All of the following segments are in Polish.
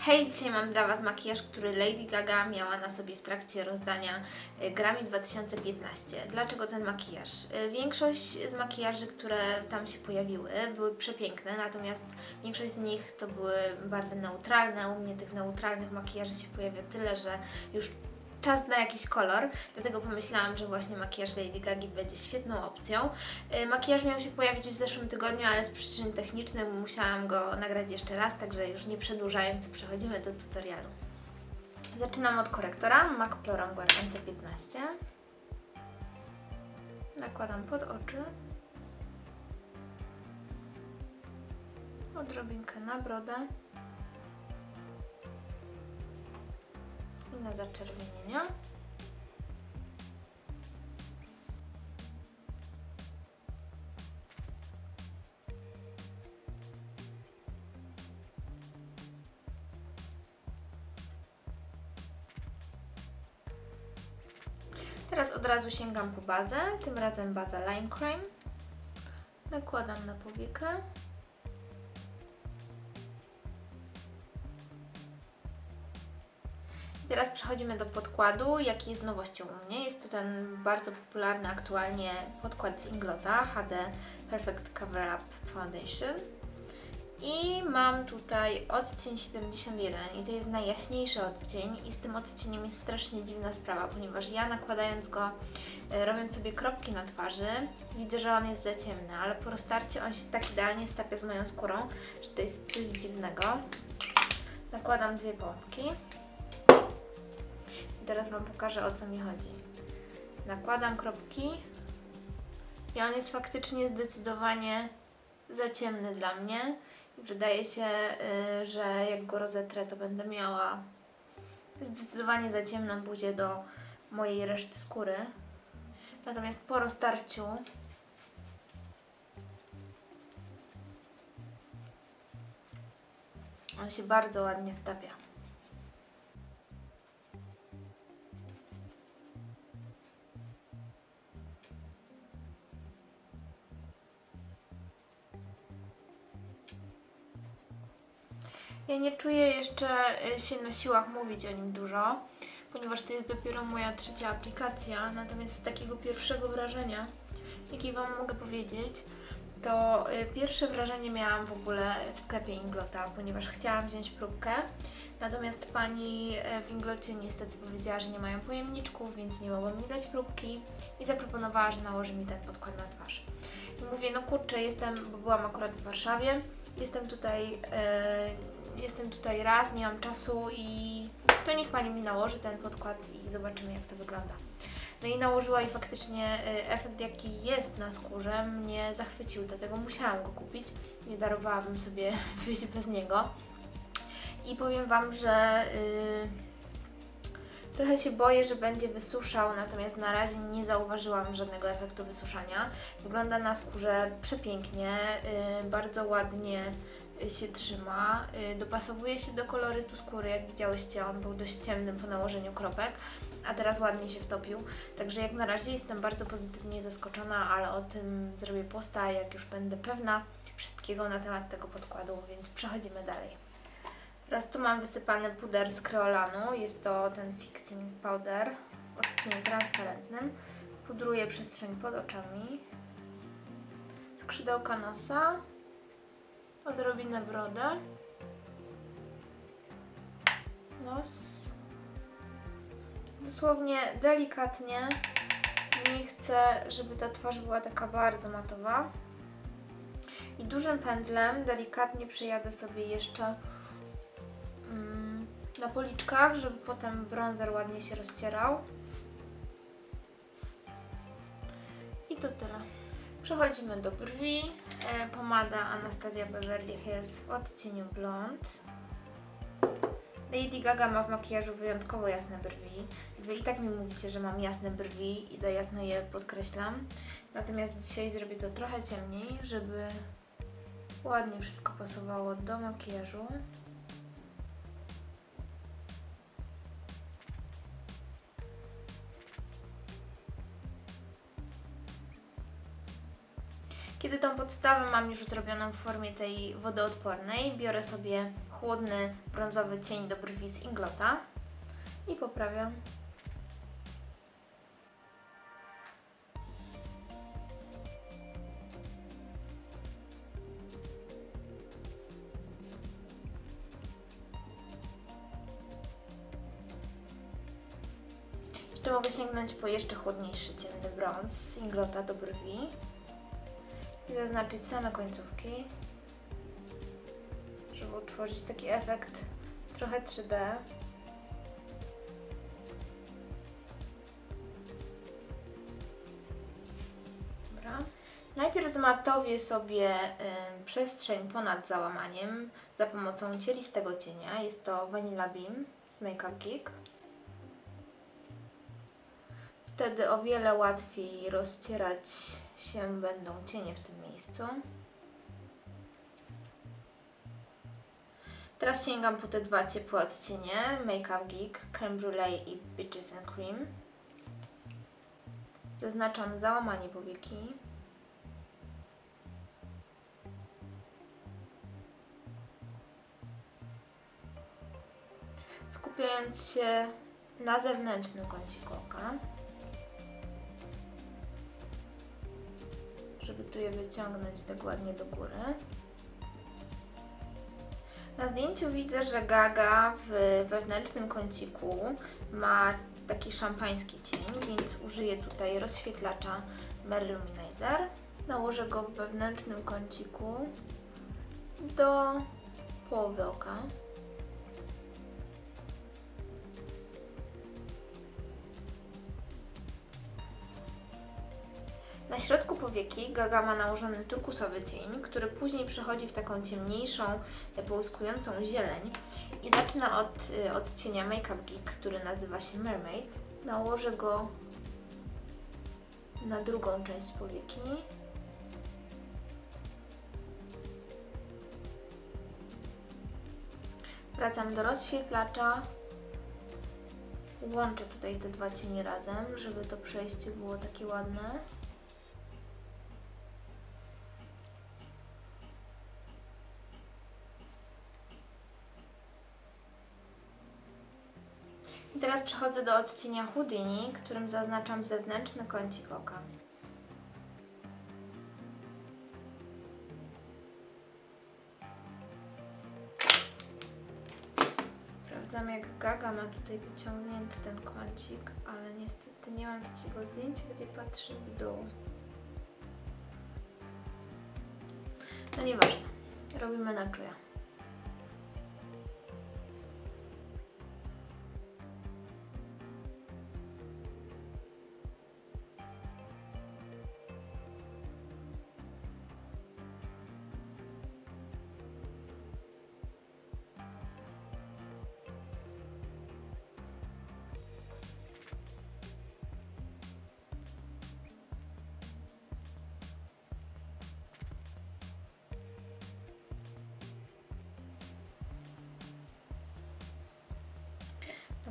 Hej, dzisiaj mam dla Was makijaż, który Lady Gaga miała na sobie w trakcie rozdania y, Grammy 2015. Dlaczego ten makijaż? Y, Większość z makijaży, które tam się pojawiły, były przepiękne, natomiast większość z nich to były barwy neutralne. U mnie tych neutralnych makijaży się pojawia tyle, że już czas na jakiś kolor, dlatego pomyślałam, że właśnie makijaż Lady Gagi będzie świetną opcją. Y, Makijaż miał się pojawić w zeszłym tygodniu, ale z przyczyn technicznych musiałam go nagrać jeszcze raz, także już nie przedłużając przechodzimy do tutorialu. Zaczynam od korektora MAC Pro Longwear NC15. Nakładam pod oczy. Odrobinkę na brodę. Na zaczerwienienia. Teraz od razu sięgam po bazę, tym razem baza Lime Crime. Nakładam na powiekę. Teraz przechodzimy do podkładu, jaki jest nowością u mnie. Jest to ten bardzo popularny aktualnie podkład z Inglota HD Perfect Cover Up Foundation. I mam tutaj odcień 71 i to jest najjaśniejszy odcień i z tym odcieniem jest strasznie dziwna sprawa, ponieważ ja nakładając go, e, robiąc sobie kropki na twarzy, widzę, że on jest za ciemny, ale po roztarciu on się tak idealnie stapia z moją skórą, że to jest coś dziwnego. Nakładam dwie pompki. Teraz Wam pokażę o co mi chodzi. Nakładam kropki i on jest faktycznie zdecydowanie za ciemny dla mnie. Wydaje się, y, że jak go rozetrę, to będę miała zdecydowanie za ciemną buzię do mojej reszty skóry. Natomiast po roztarciu on się bardzo ładnie wtapia. Ja nie czuję jeszcze y, się na siłach mówić o nim dużo, ponieważ to jest dopiero moja trzecia aplikacja. Natomiast z takiego pierwszego wrażenia, jakie Wam mogę powiedzieć, to y, pierwsze wrażenie miałam w ogóle w sklepie Inglota, ponieważ chciałam wziąć próbkę. Natomiast pani y, w Inglocie niestety powiedziała, że nie mają pojemniczków, więc nie mogła mi dać próbki i zaproponowała, że nałoży mi ten podkład na twarz. I mówię, no kurczę, jestem, bo byłam akurat w Warszawie, jestem tutaj, e, jestem tutaj raz, nie mam czasu i to niech Pani mi nałoży ten podkład i zobaczymy jak to wygląda. No i nałożyła i faktycznie e, efekt jaki jest na skórze mnie zachwycił, dlatego musiałam go kupić. Nie darowałabym sobie wyjść bez niego. I powiem Wam, że y, Trochę się boję, że będzie wysuszał, natomiast na razie nie zauważyłam żadnego efektu wysuszania. Wygląda na skórze przepięknie, yy, bardzo ładnie y, się trzyma, yy, dopasowuje się do kolorytu skóry, jak widziałyście, on był dość ciemny po nałożeniu kropek, a teraz ładnie się wtopił. Także jak na razie jestem bardzo pozytywnie zaskoczona, ale o tym zrobię posta, jak już będę pewna wszystkiego na temat tego podkładu, więc przechodzimy dalej. Teraz tu mam wysypany puder z kreolanu. Jest to ten Fixing Powder w odcieniu transparentnym. Pudruję przestrzeń pod oczami, skrzydełka nosa, odrobinę brodę, nos. Dosłownie delikatnie. Nie chcę, żeby ta twarz była taka bardzo matowa. I dużym pędzlem delikatnie przejadę sobie jeszcze na policzkach, żeby potem bronzer ładnie się rozcierał. I to tyle. Przechodzimy do brwi. E, pomada Anastasia Beverly Hills w odcieniu blond. Lady Gaga ma w makijażu wyjątkowo jasne brwi. Wy i tak mi mówicie, że mam jasne brwi i za jasno je podkreślam. Natomiast dzisiaj zrobię to trochę ciemniej, żeby ładnie wszystko pasowało do makijażu. Kiedy tą podstawę mam już zrobioną w formie tej wodoodpornej, biorę sobie chłodny brązowy cień do brwi z Inglota i poprawiam. Jeszcze mogę sięgnąć po jeszcze chłodniejszy ciemny brąz z Inglota do brwi i zaznaczyć same końcówki, żeby utworzyć taki efekt trochę 3D. Dobra. Najpierw zmatowię sobie y, przestrzeń ponad załamaniem za pomocą cielistego cienia. Jest to Vanilla Beam z Makeup Geek. Wtedy o wiele łatwiej rozcierać się będą cienie w tym miejscu. Teraz sięgam po te dwa ciepłe odcienie Makeup Geek, Creme Brulee i Bitches and Cream. Zaznaczam załamanie powieki. Skupiając się na zewnętrznym kąciku oka. Żeby tu je wyciągnąć tak ładnie do góry. Na zdjęciu widzę, że Gaga w wewnętrznym kąciku ma taki szampański cień, więc użyję tutaj rozświetlacza Merry Luminizer. Nałożę go w wewnętrznym kąciku do połowy oka. Na środku powieki Gaga ma nałożony turkusowy cień, który później przechodzi w taką ciemniejszą, połyskującą zieleń i zaczyna od y, odcienia Makeup Geek, który nazywa się Mermaid. Nałożę go na drugą część powieki. Wracam do rozświetlacza. Łączę tutaj te dwa cienie razem, żeby to przejście było takie ładne. I teraz przechodzę do odcienia Houdini, którym zaznaczam zewnętrzny kącik oka. Sprawdzam jak Gaga ma tutaj wyciągnięty ten kącik, ale niestety nie mam takiego zdjęcia, gdzie patrzy w dół. No nieważne, robimy na czuja.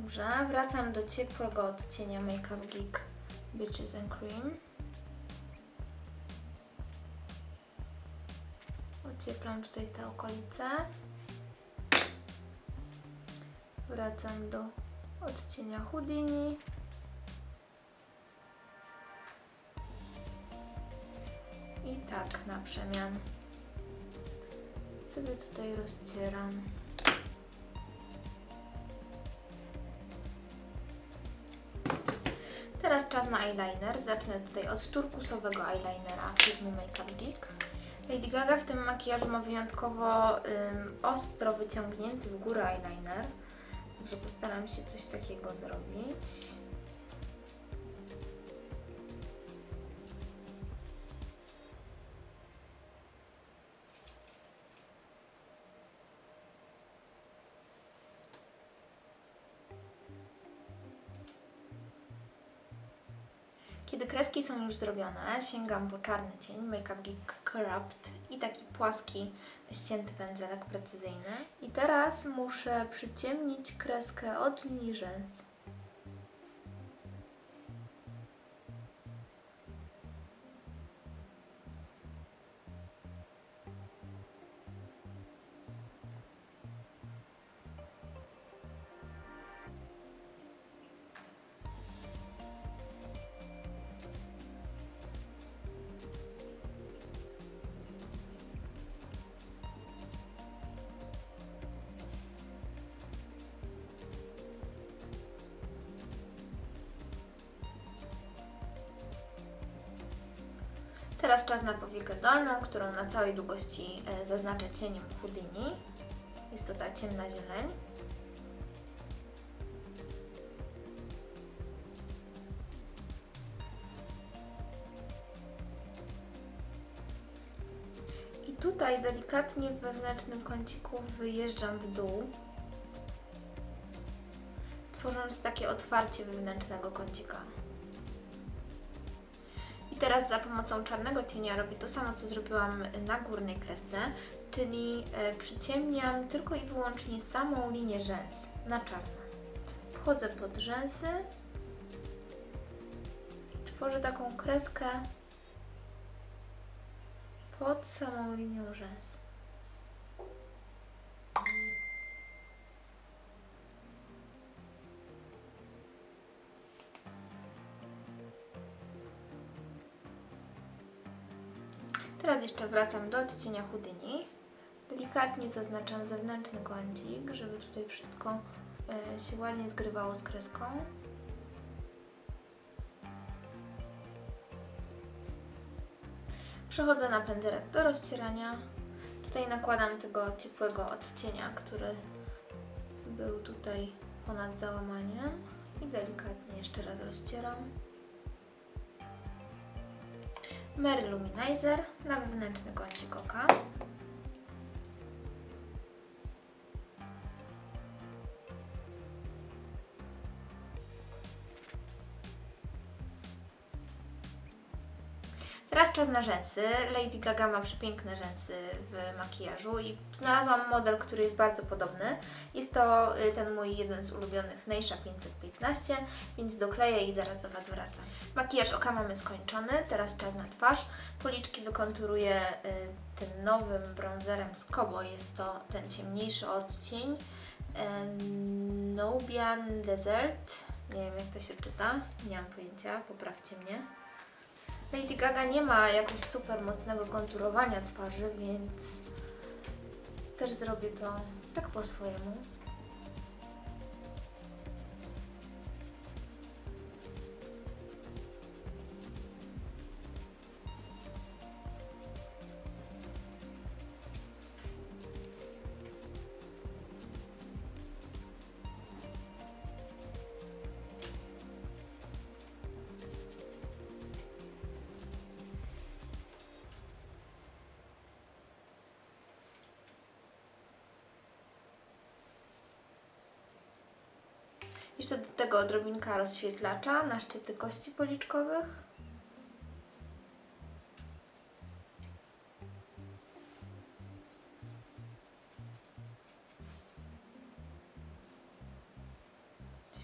Dobrze, wracam do ciepłego odcienia Makeup Geek Bitches and Cream. Ocieplam tutaj te okolice. Wracam do odcienia Houdini. I tak na przemian sobie tutaj rozcieram. Teraz czas na eyeliner. Zacznę tutaj od turkusowego eyelinera firmy Makeup Geek. Lady Gaga w tym makijażu ma wyjątkowo ym, ostro wyciągnięty w górę eyeliner. Także postaram się coś takiego zrobić. Kiedy kreski są już zrobione, sięgam po czarny cień Makeup Geek Corrupt i taki płaski, ścięty pędzelek precyzyjny. I teraz muszę przyciemnić kreskę od linii rzęs. Teraz czas na powiekę dolną, którą na całej długości e, zaznaczę cieniem Houdini. Jest to ta ciemna zieleń. I tutaj delikatnie w wewnętrznym kąciku wyjeżdżam w dół, tworząc takie otwarcie wewnętrznego kącika. Teraz za pomocą czarnego cienia robię to samo, co zrobiłam na górnej kresce, czyli e, przyciemniam tylko i wyłącznie samą linię rzęs na czarno. Wchodzę pod rzęsy i tworzę taką kreskę pod samą linią rzęs. Teraz jeszcze wracam do odcienia Houdini. Delikatnie zaznaczam zewnętrzny kącik, żeby tutaj wszystko e, się ładnie zgrywało z kreską. Przechodzę na pędzelek do rozcierania. Tutaj nakładam tego ciepłego odcienia, który był tutaj ponad załamaniem i delikatnie jeszcze raz rozcieram. Mary Luminizer na wewnętrzny kącik oka. Czas na rzęsy. Lady Gaga ma przepiękne rzęsy w makijażu i znalazłam model, który jest bardzo podobny. Jest to y, ten mój jeden z ulubionych Neisha 515, więc dokleję i zaraz do Was wracam. Makijaż oka mamy skończony, teraz czas na twarz. Policzki wykonturuję y, tym nowym bronzerem z Kobo. Jest to ten ciemniejszy odcień y, Nubian Desert. Nie wiem jak to się czyta, nie mam pojęcia, poprawcie mnie. Lady Gaga nie ma jakoś super mocnego konturowania twarzy, więc też zrobię to tak po swojemu. Jeszcze do tego odrobinka rozświetlacza na szczyty kości policzkowych.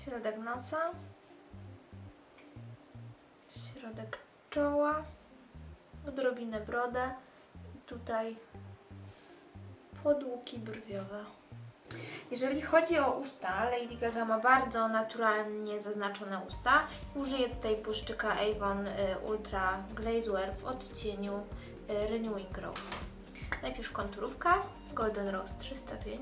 Środek nosa. Środek czoła. Odrobinę brodę. I tutaj podłuki brwiowe. Jeżeli chodzi o usta, Lady Gaga ma bardzo naturalnie zaznaczone usta. Użyję tutaj błyszczyka Avon y, Ultra Glazewear w odcieniu y, Renewing Rose. Najpierw konturówka Golden Rose 305.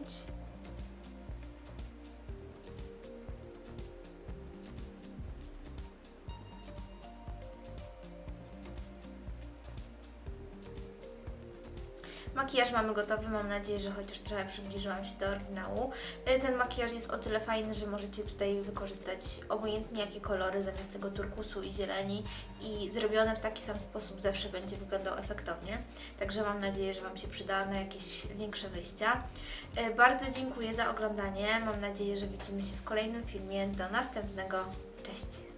Makijaż mamy gotowy, mam nadzieję, że chociaż trochę przybliżyłam się do oryginału. Y, Ten makijaż jest o tyle fajny, że możecie tutaj wykorzystać obojętnie jakie kolory zamiast tego turkusu i zieleni i zrobione w taki sam sposób zawsze będzie wyglądał efektownie. Także mam nadzieję, że Wam się przyda na jakieś większe wyjścia. Y, Bardzo dziękuję za oglądanie, mam nadzieję, że widzimy się w kolejnym filmie. Do następnego, cześć!